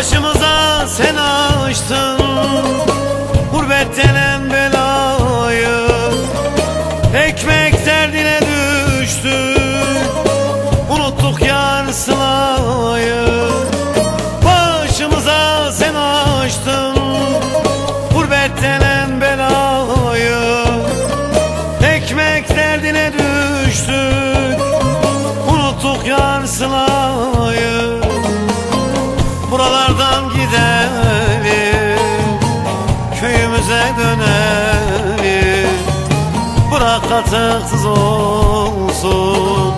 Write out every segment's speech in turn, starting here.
Başımıza sen açtın Gurbet denen belayı. Ekmek derdine düştük Unuttuk yar sılayı. Başımıza sen açtın Gurbet denen belayı. Ekmek derdine düştük Unuttuk yar sılayı Köyümüze dönelim. Bırak katıksız olsun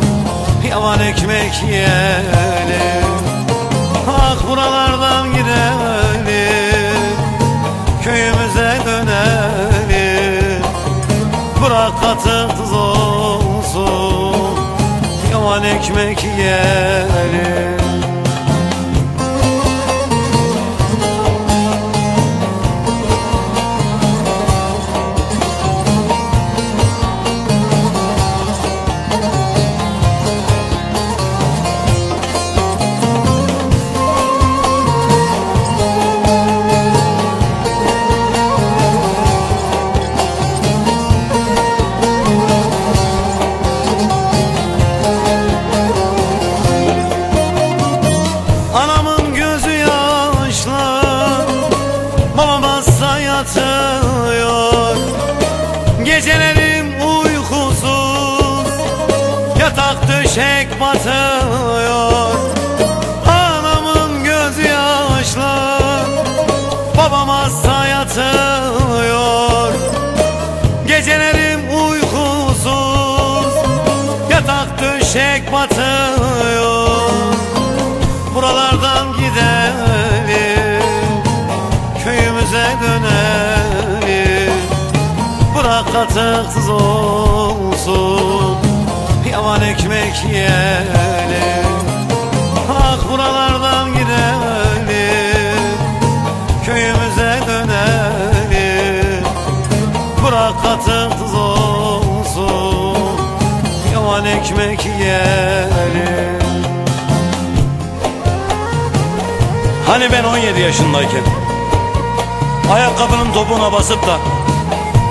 Yavan ekmek yiyelim. Ah buralardan gidelim Köyümüze dönelim. Bırak katıksız olsun Yavan ekmek yiyelim yatıyor Gecelerim uykusuz Yatak döşek batıyor Anamın gözü yaşlı Babam hasta yatıyor Gecelerim uykusuz Yatak döşek batıyor katıksız olsun. Yavan ekmek yiyelim Ah buralardan gidelim. Köyümüze dönelim Bırak katıksız olsun. Yavan ekmek yiyelim. Hani ben 17 yaşındayken Ayakkabının topuğuna basıp da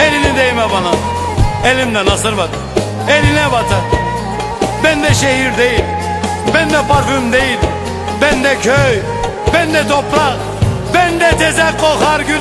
Elini değme bana. Elimde nasır var. Eline batar. Ben de şehir değil. Ben de parfüm değil. Ben de köy. Ben de toprak. Ben de tezek kokar gülüm